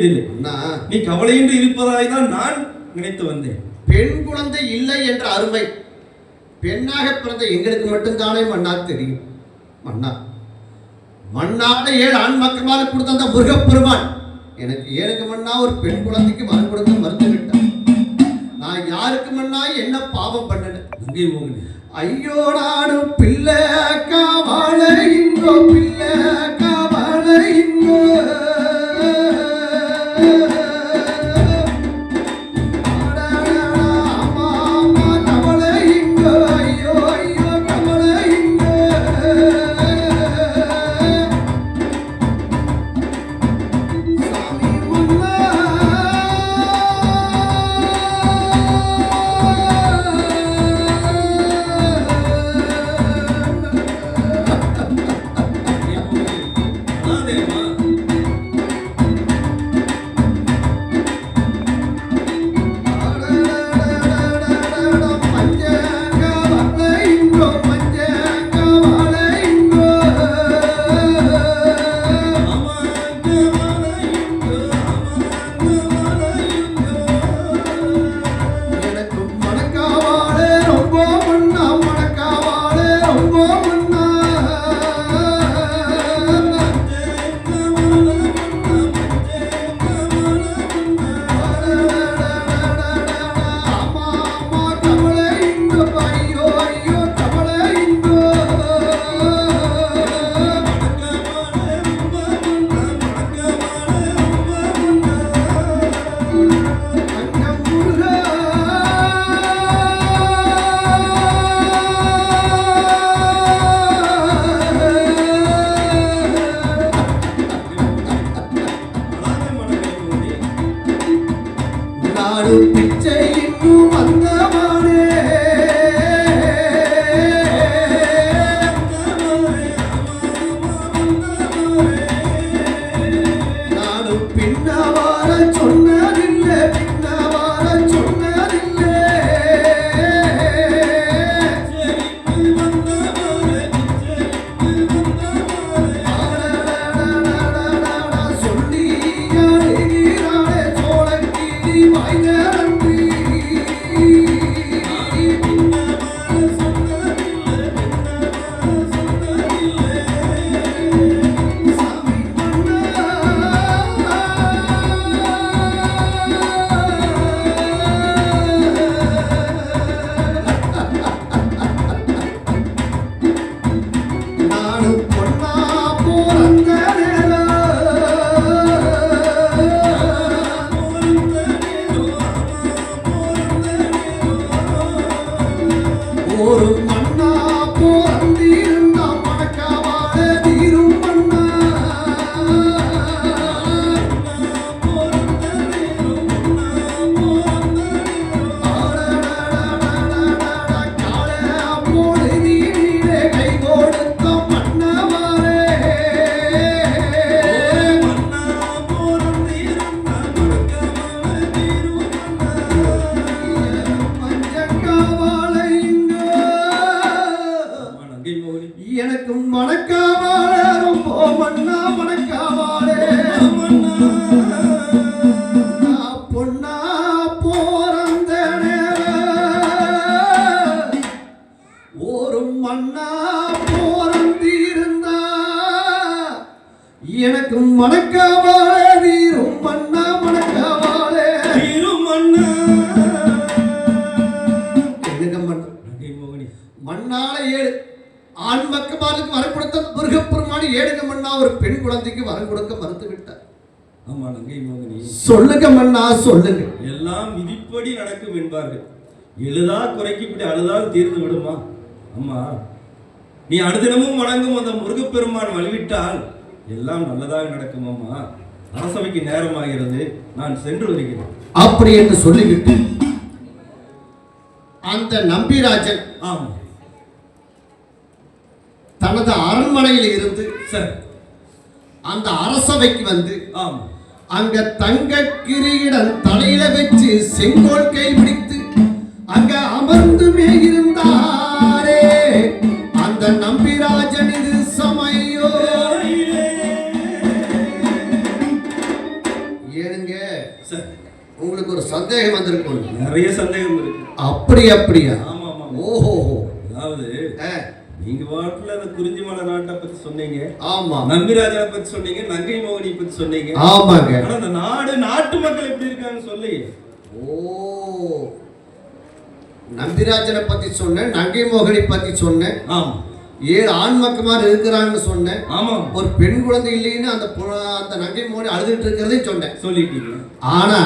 நீ கவலையின்றி இருப்பதாய் தான் நான் நினைத்து வந்தேன். பெண் குழந்தை இல்லை என்ற அருமை. பெண்ணாக பிறந்த எங்களுக்கு மட்டும்தானே மன்னா தெரியும். மன்னா மண்ணாட ஏழு ஆண் மக்களாக கொடுத்த அந்த முருகப்பெருமான். எனக்கு ஏழுக்கு மண்ணா ஒரு பெண் குழந்தைக்கு வரம் கொடுக்க மறுத்து விட்டான் நான் யாருக்கு மண்ணா என்ன பாவம் பண்ணினேன் ஐயோ நானும் பிள்ளை காவாழ இங்கோ பிள்ளை ஆண் மக்கமாலுக்கு வரம் கொடுத்த முருகப்பெருமான் ஏழுங்க மண்ணா ஒரு பெண் குழந்தைக்கு வரம் கொடுக்க மறுத்து விட்டார் சொல்லுங்க மண்ணா சொல்லுங்க. எல்லாம் விதிப்படி நடக்கும் என்பார்கள். எழுதா குறைக்கு இப்படி அழுதால் தீர்ந்து விடுமா? அம்மா நீ அனுதினமும் வணங்கும் அந்த முருகப்பெருமான் வழிவிட்டால் எல்லாம் நல்லதாக நடக்கும் அம்மா. அரசவைக்கு நேரமாகிறது நான் சென்று வருகிறேன். அப்படி என்று சொல்லிவிட்டு அந்த நம்பிராஜன் ஆமா தனது அரண்மனையில் இருந்து சரி அந்த அரசவைக்கு வந்து அங்க தங்க கிரீடன் தலையில வச்சு செங்கோல் கை பிடித்து அங்க அமர்ந்துமே இருந்தாரே அந்த நம்பிராஜன் இது என்னங்க சார் உங்களுக்கு ஒரு சந்தேகம் வந்திருக்கும். நிறைய சந்தேகம் இருக்கு. அப்படி அப்படியா? ஓஹோ. நீங்க வாட்டில் அந்த குறிஞ்சி மலை நாட்டை பத்தி சொன்னீங்க. ஆமா. நம்பிராஜா பத்தி சொன்னீங்க நங்கை மோகினி பத்தி சொன்னீங்க. ஆமாங்க. ஆனா அந்த நாடு நாட்டு மக்கள் எப்படி இருக்காங்கன்னு சொல்லி. ஓ. நம்பிராஜனை பத்தி சொன்னேன் நங்கை மோகனை பத்தி சொன்னேன். ஆமா. ஏழு ஆண் மக்கமார் இருக்கிறாங்கன்னு சொன்னேன். ஆமா. ஒரு பெண் குழந்தை இல்லைன்னு அந்த அந்த நங்கை மோகனை அழுதுட்டு இருக்கிறதையும் சொன்னேன். சொல்லிட்டீங்க ஆனா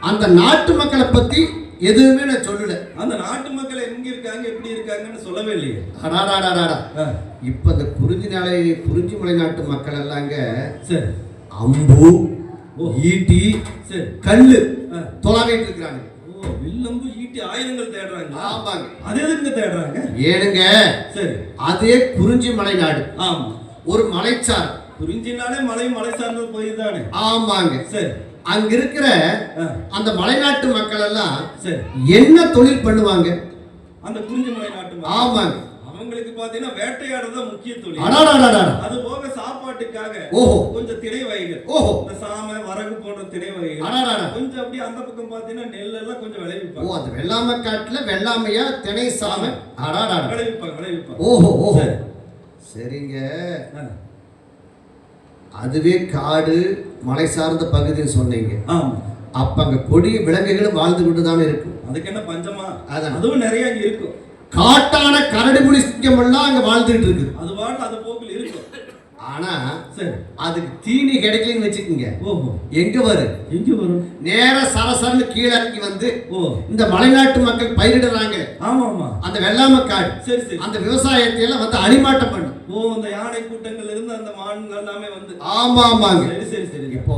அந்த நாட்டு மக்களை பத்தி எதுவுமே நான் சொல்லல. அந்த நாட்டு மக்கள் இருக்காங்கன்னு சொல்லவே இல்லையே. அடாடாடாடா இப்ப இந்த குறிஞ்சி நாளை குறிஞ்சி மலை நாட்டு மக்கள் எல்லாங்க சரி. அம்பு ஓ. ஈட்டி சரி. கல்லு ஆ. தொலாவிட்டு இருக்கிறாங்க. ஓ வில்லம்பு ஈட்டி ஆயுதங்கள் தேடுறாங்க ஆமாங்க. அது எதுக்கு தேடுறாங்க? ஏனுங்க சரி. அதே குறிஞ்சி மலை நாடு ஆமா. ஒரு மலைச்சார் குறிஞ்சினாலே மலை மலை சார்ந்தது பயிர் தானே? ஆமாங்க. சரி. அங்க இருக்கிற அந்த மலைநாட்டு மக்கள் எல்லாம் சரி. என்ன தொழில் பண்ணுவாங்க? அந்த குறிஞ்சி மலை நாட்டு. ஆமாங்க. அவங்களுக்கு பாத்தீங்கன்னா வேட்டையாடுறதுதான் முக்கிய தொழில். அது போக சாப்பாட்டுக்காக ஓஹோ. கொஞ்சம் திணை வகைகள். ஓஹோ. இந்த சாமை வரகு போன்ற திணை வகைகள். கொஞ்சம் அப்படியே அந்த பக்கம் பாத்தீங்கன்னா நெல் எல்லாம் கொஞ்சம் ஓ விளைவிப்பாங்க அந்த வெள்ளாமை காட்டுல வெள்ளாமையா திணை சாமை? விளைவிப்பாங்க விளைவிப்பாங்க. ஓஹோ ஓஹோ. சரி. சரிங்க. அதுவே காடு மலை சார்ந்த பகுதின்னு சொன்னீங்க. ஆமா. அப்ப அங்க கொடிய விலங்குகளும் வாழ்ந்து கொண்டு தானே இருக்கு அதுக்கு என்ன பஞ்சமா அதான். அதுவும் நிறைய அங்க இருக்கும் காட்டான கரடி புலி சிங்கம் எல்லாம் அங்க வாழ்ந்துட்டு இருக்கு அது பாட்டு அது ஆனா சரி. அதுக்கு தீனி கிடைக்கலன்னு வச்சுக்கோங்க. ஓஹோ. எங்க வரும் எங்க வரும் நேர சரசரன்னு கீழே இறங்கி வந்து ஓ. இந்த மலைநாட்டு மக்கள் பயிரிடுறாங்க. ஆமா ஆமா அந்த வெள்ளாமை காடு சரி சரி. அந்த விவசாயத்தை எல்லாம் வந்து அடிமாட்டம் பண்ணும் ஓ அந்த யானை கூட்டங்கள்ல இருந்து அந்த மான்கள் எல்லாமே வந்து. ஆமா ஆமாங்க. சரி சரி சரி இப்போ.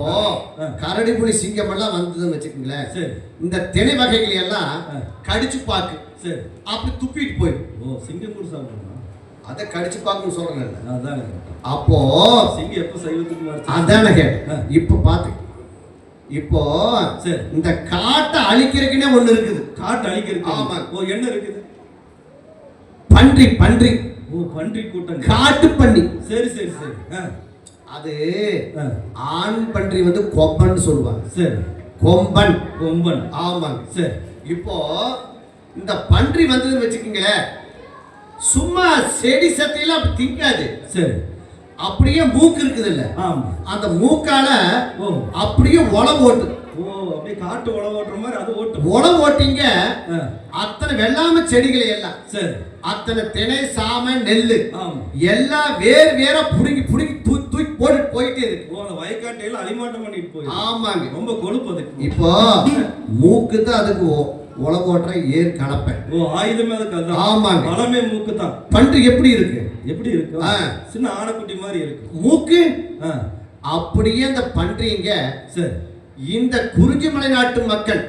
கரடி புலி சிங்கம் எல்லாம் வந்ததுன்னு வச்சுக்கோங்களேன். சரி. இந்த திணை வகைகளை எல்லாம். கடிச்சு பாக்கு. சரி. அப்படி துப்பிட்டு போயிடும். ஓ சிங்கம் கூட சாப்பிடணும் அதை கடிச்சு பாக்குன்னு சொல்றேன் அதானே. அப்போ சிங்கம் எப்போ சைவத்துக்கு மாறிச்சு? அதானே. கேட்டேன். இப்போ பார்த்து. இப்போ சரி. இந்த காட்டை அழிக்கிறதுக்குன்னே ஒண்ணு இருக்குது. காட்டு அழிக்கிறது ஆமா. ஓ என்ன இருக்குது? பன்றி பன்றி. ஓ பன்றி கூட்டம் காட்டு பன்றி. சரி சரி சரி. அது ஆண் பன்றி வந்து கொம்பன் சொல்லுவாங்க. சரி. கொம்பன். கொம்பன். ஆமாங்க. சரி. இப்போ இந்த பன்றி வந்ததுன்னு வச்சுக்கோங்களேன். சும்மா செடி சத்தையெல்லாம் திங்காது. சரி. அப்படியே மூக்கு இருக்குது இல்ல ஆமா. அந்த மூக்கால அப்படியே உழவு ஓட்டு. ஓ அப்படியே காட்டு உழவு ஓட்டுற மாதிரி அது ஓட்டும். உழவு ஓட்டிங்க அத்தனை வெள்ளாமை செடிகளை எல்லாம். சரி. அத்தனை திணை சாமை நெல்லு. எல்லாம் வேறு வேற புடுங்கி புடுங்கி தூக்கி தூக்கி போட்டுட்டு போயிட்டே இருக்கு. அந்த வயக்காட்டையில அலிமாட்டம் பண்ணிட்டு போய் ஆமாங்க. ரொம்ப கொழுப்பு அதுக்கு. இப்போ மூக்கு தான் அதுக்கு ஓட்டுற ஏர் கலப்பை ஓ ஆயுதமே அதுக்கு ஆமாங்க. பழமே மூக்கு தான் பன்றி எப்படி இருக்கு? எப்படி இருக்கு. சின்ன ஆனைக்குட்டி மாதிரி இருக்கு. மூக்கு? அப்படியே அந்த பன்றிங்க சரி. இந்த குறிஞ்சிமலை நாட்டு மக்கள்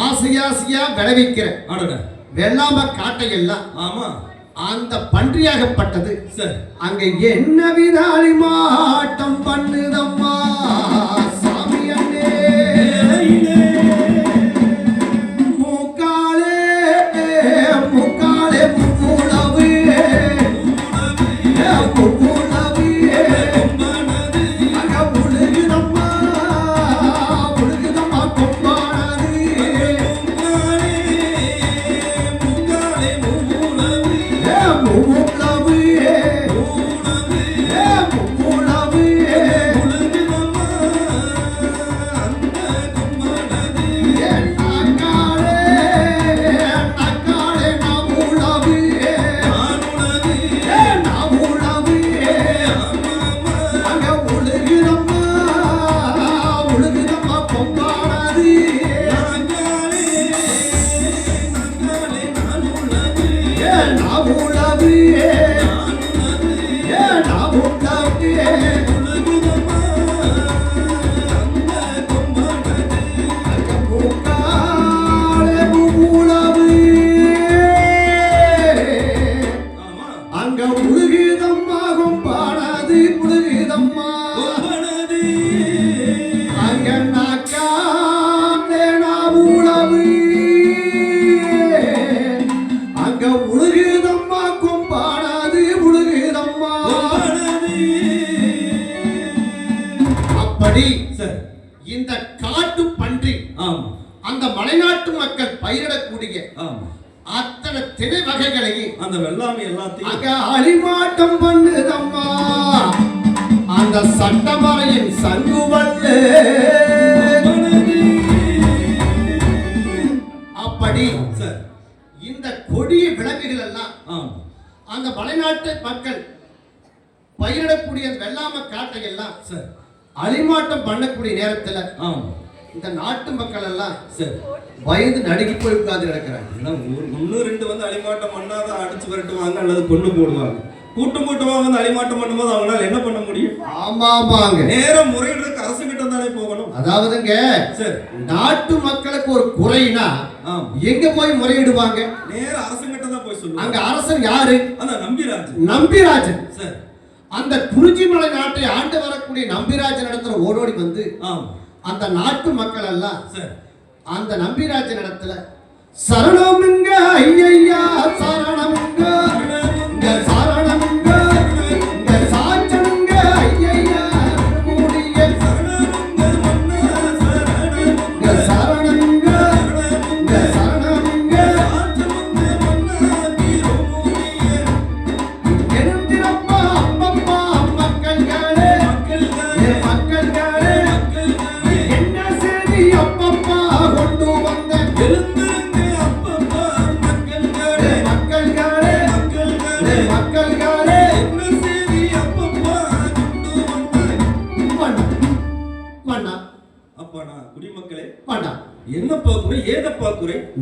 ஆசையாசையா விளைவிக்கிற வெள்ளாம காட்டையெல்லாம் ஆமா. அந்த பன்றியாகப்பட்டது. அங்க என்ன விதாளி மாட்டம் பண்ணுதம்மா? அந்த மலைநாட்டு மக்கள் பயிரிடக்கூடிய அத்தனை திணை வகைகளையும் அந்த வெள்ளாமை எல்லாத்தையும் அங்க அழிமாட்டம் பண்ணுதம்மா. அந்த சட்டமறையின் சங்குவல்லு அப்படி சார். இந்த கொடிய விலங்குகள் எல்லாம் அந்த மலைநாட்டு மக்கள் பயிரிடக்கூடிய வெள்ளாம காட்டை எல்லாம் சார். அழிமாட்டம் பண்ணக்கூடிய நேரத்துல இந்த நாட்டு மக்கள் எல்லாம் சரி. பயந்து நடுங்கி போய் உட்கார்ந்து கிடக்குறாங்க. ஏன்னா ஒண்ணு ரெண்டு வந்து அடிமாட்டம் பண்ணாதான் அடிச்சு விரட்டுவாங்க அல்லது கொண்டு போடுவாங்க. கூட்டம் கூட்டமா வந்து அடிமாட்டம் பண்ணும்போது அவங்களால என்ன பண்ண முடியும்? ஆமா ஆமாங்க நேரம் முறையிடுறதுக்கு அரசு கிட்ட தானே போகணும். அதாவதுங்க சரி. நாட்டு மக்களுக்கு ஒரு குறைனா எங்க போய் முறையிடுவாங்க? நேரம் அரசு கிட்ட தான் போய் அங்க சொல்லுவாங்க அரசன் யாரு? அந்த நம்பிராஜ். நம்பிராஜன். சரி. அந்த குறிஞ்சிமலை நாட்டை ஆண்டு வரக்கூடிய நம்பிராஜன் இடத்துல ஓடோடி வந்து ஆமா. அந்த நாட்டு மக்கள் எல்லாம் அந்த நம்பிராஜன் இடத்துல சரணமுங்க ஐயையா சரணமுங்க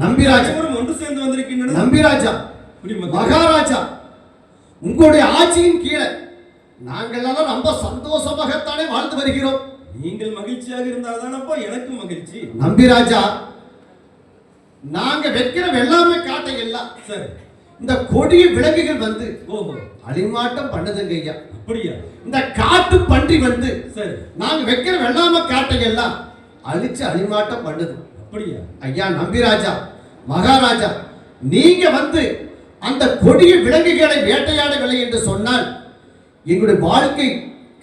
நம்பிராஜா. ஒன்று சேர்ந்து வந்திருக்கின்றன. நம்பிராஜா. மகாராஜா. உங்களுடைய ஆட்சியின் கீழே நாங்கள் எல்லாம் ரொம்ப சந்தோஷமாகத்தானே வாழ்ந்து வருகிறோம். நீங்கள் மகிழ்ச்சியாக இருந்தால் தானப்பா எனக்கு மகிழ்ச்சி. நம்பிராஜா நாங்க வைக்கிற வெள்ளாமை காட்டை எல்லாம் சரி. இந்த கொடிய விலங்குகள் வந்து ஓஹோ. அடிமாட்டம் பண்ணுதுங்க ஐயா. அப்படியா? இந்த காட்டு பன்றி வந்து சரி. நாங்க வைக்கிற வெள்ளாமை காட்டை எல்லாம் அழிச்சு அடிமாட்டம் பண்ணுது. அப்படியா? ஐயா நம்பிராஜா மகாராஜா நீங்க வந்து அந்த கொடிய விலங்குகளை வேட்டையாடவில்லை என்று சொன்னால் எங்களுடைய வாழ்க்கை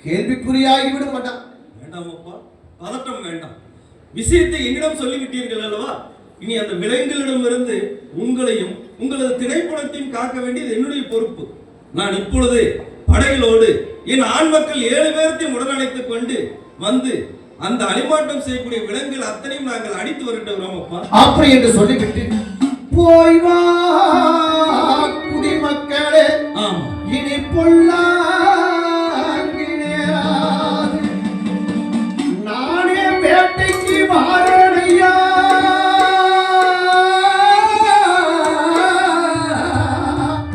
கேள்விக்குறியாகிவிடும் மாட்டான் வேண்டாமப்பா பதட்டம் வேண்டாம். விஷயத்தை என்னிடம் சொல்லிவிட்டீர்கள் அல்லவா? இனி அந்த விலங்குகளிடமிருந்து உங்களையும் உங்களது திரைப்படத்தையும் காக்க வேண்டியது என்னுடைய பொறுப்பு. நான் இப்பொழுது படைகளோடு என் ஆண் மக்கள் ஏழு பேரத்தையும் உடனழைத்துக் கொண்டு வந்து அந்த அடிமாட்டம் செய்யக்கூடிய விலங்குகள் அத்தனையும் நாங்கள் அடித்து வரட்டுகிறோம் அப்பா. அப்படி என்று சொல்லிவிட்டு போய் வா குடிமக்களே இனி நேராது நானே வேட்டைக்கு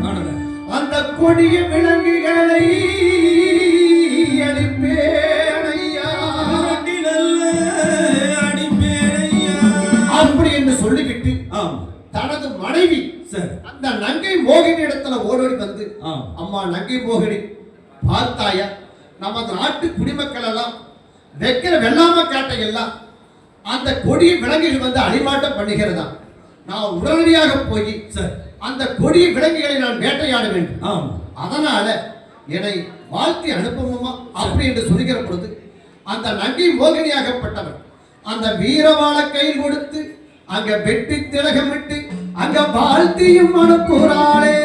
ஆனதா அந்த கொடிய விலங்குகளை அம்மா நங்கை மோகினி பார்த்தாயா? நமது நாட்டு குடிமக்கள் எல்லாம் வைக்கிற வெள்ளாம காட்டை எல்லாம் அந்த கொடிய விலங்குகள் வந்து அடிமாட்டம் பண்ணுகிறதா? நான் உடனடியாக போய் அந்த கொடிய விலங்குகளை நான் வேட்டையாட வேண்டும். ஆமா. அதனால என்னை வாழ்த்தி அனுப்பணுமா அப்படி என்று சொல்லுகிற பொழுது அந்த நங்கை மோகினியாகப்பட்டவன் அந்த வீரவாள கையில் கொடுத்து அங்க வெட்டி திலகமிட்டு அங்க வாழ்த்தியும் அனுப்புகிறாளே.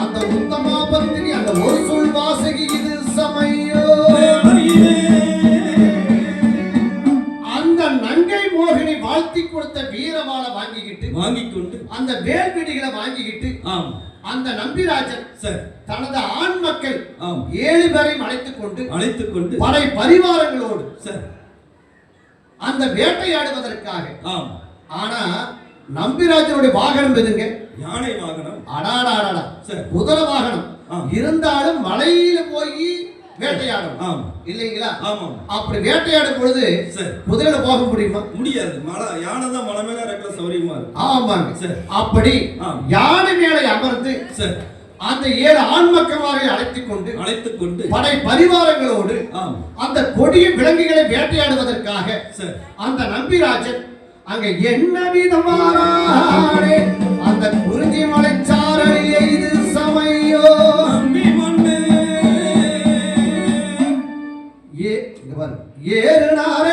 அந்த உத்தமா ஒரு சொல் வாசகி இது சமையோ. அந்த நங்கை மோகினி வாழ்த்தி கொடுத்த வீரவாளை வாங்கிக்கிட்டு வாங்கிக் கொண்டு அந்த வேல்வெடிகளை வாங்கிக்கிட்டு ஆமா. அந்த நம்பிராஜன் சரி. தனது ஆண் மக்கள் ஏழு பேரையும் அழைத்துக் கொண்டு அழைத்துக் கொண்டு படை பரிவாரங்களோடு சரி. அந்த வேட்டையாடுவதற்காக. ஆமா. ஆனா நம்பிராஜனுடைய வாகனம் எதுங்க? யானை வாகனம். அடாடாடா சரி. குதிரை வாகனம். இருந்தாலும் மலையில போய் வேட்டையாடணும் ஆமா. இல்லைங்களா? ஆமா. அப்படி வேட்டையாடும் பொழுது குதிரையில போக முடியுமா? முடியாது. மலை யானை தான் மலை மேல இருக்கிற சௌரியமா இருக்கு. ஆமாங்க. சரி. அப்படி. யானை மேலே அமர்ந்து அந்த ஏழு ஆண் மக்களாக அழைத்துக் கொண்டு அழைத்துக் கொண்டு படை பரிவாரங்களோடு அந்த கொடிய விலங்குகளை வேட்டையாடுவதற்காக அந்த நம்பிராஜன் அங்க என்ன விதமானே அந்த குறிஞ்சி மலைச்சாரலிலே ஏ இங்க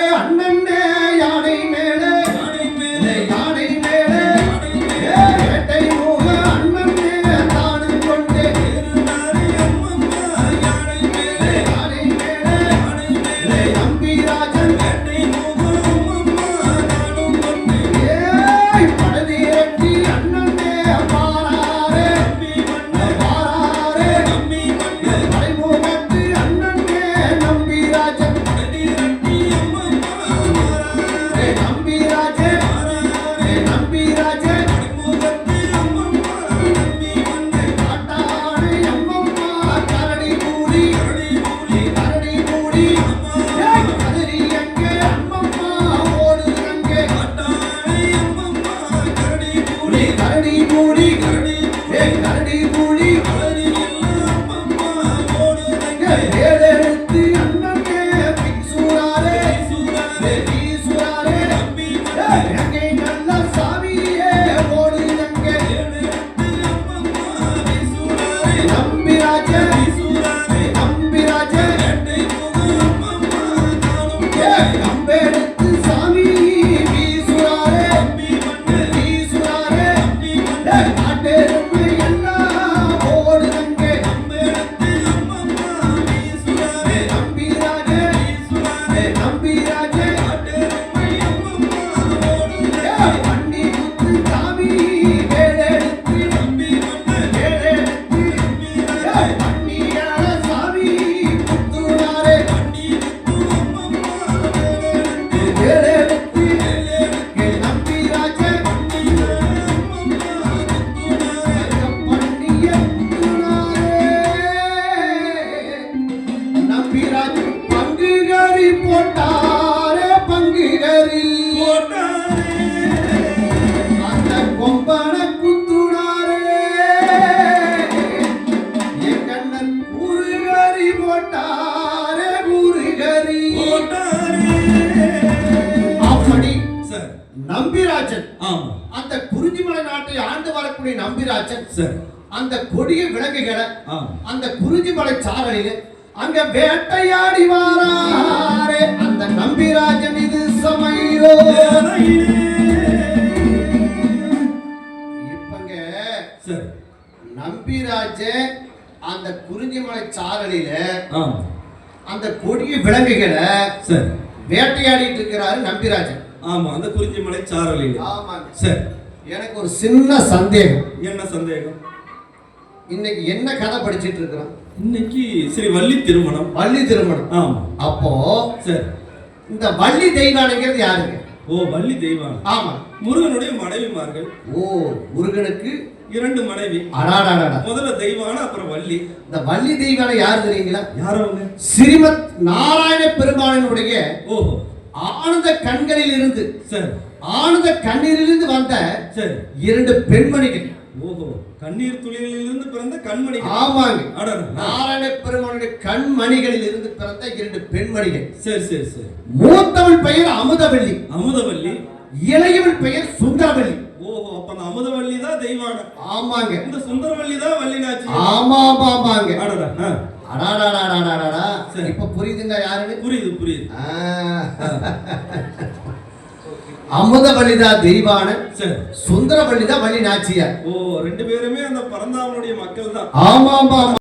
நம்பிராஜன் ஆமா. அந்த குறிஞ்சிமலை நாட்டை ஆண்டு வரக்கூடிய நம்பிராஜன். சார். அந்த கொடிய விலங்குகளை அந்த குறிஞ்சிமலை சாரலில் அங்க வேட்டையாடி வாராரே. அந்த நம்பிராஜன் இது சமையோ இப்பங்க சார். நம்பிராஜன் அந்த குறிஞ்சிமலை ஆமா. அந்த கொடிய விலங்குகளை சார். வேட்டையாடிட்டு இருக்கிறாரு நம்பிராஜன். ஆமா அந்த குறிஞ்சி மலை சாரலில் ஆமாங்க. சார். எனக்கு ஒரு சின்ன சந்தேகம். என்ன சந்தேகம்? இன்னைக்கு என்ன கதை படிச்சிட்டு இருக்கிறோம்? இன்னைக்கு ஸ்ரீ வள்ளி திருமணம். வள்ளி திருமணம். ஆமா. அப்போ சார். இந்த வள்ளி தெய்வானைங்கிறது யாருங்க? ஓ வள்ளி தெய்வான. ஆமா. முருகனுடைய மனைவிமார்கள். ஓ முருகனுக்கு இரண்டு மனைவி. அடாடாடா முதல்ல தெய்வான அப்புறம் வள்ளி. இந்த வள்ளி தெய்வானை யார் தெரியுங்களா? யார் அவங்க? ஸ்ரீமத் நாராயண பெருமாளினுடைய ஓஹோ. ஆனந்த கண்களில் இருந்து சார். ஆனந்த கண்ணீரிலிருந்து வந்த சரி. இரண்டு பெண்மணிகள். ஓஹோ கண்ணீர் துளிகளிலிருந்து பிறந்த கண்மணி ஆமாங்க. நாராயண பெருமாளுடைய கண்மணிகளில் இருந்து பிறந்த இரண்டு பெண்மணிகள். சரி சரி சரி. மூத்தவள் பெயர் அமுதவல்லி அமுதவல்லி இளையவள் பெயர் சுந்தரவல்லி ஓஹோ அப்ப அந்த அமுதவல்லி தான் தெய்வான ஆமாங்க. இந்த சுந்தரவல்லி தான் வள்ளினாச்சி. ஆமா ஆமாங்க அடடா ஆ, அடாடாடாடாடாடா. சரி. இப்ப புரியுதுங்க யாருன்னு? புரியுது புரியுது. அமுதவல்லிதா தெய்வான சரி. சுந்தரவல்லிதா வள்ளி நாச்சியார் ஓ ரெண்டு பேருமே அந்த பரந்தாமனுடைய மக்கள் தான் ஆமா ஆமா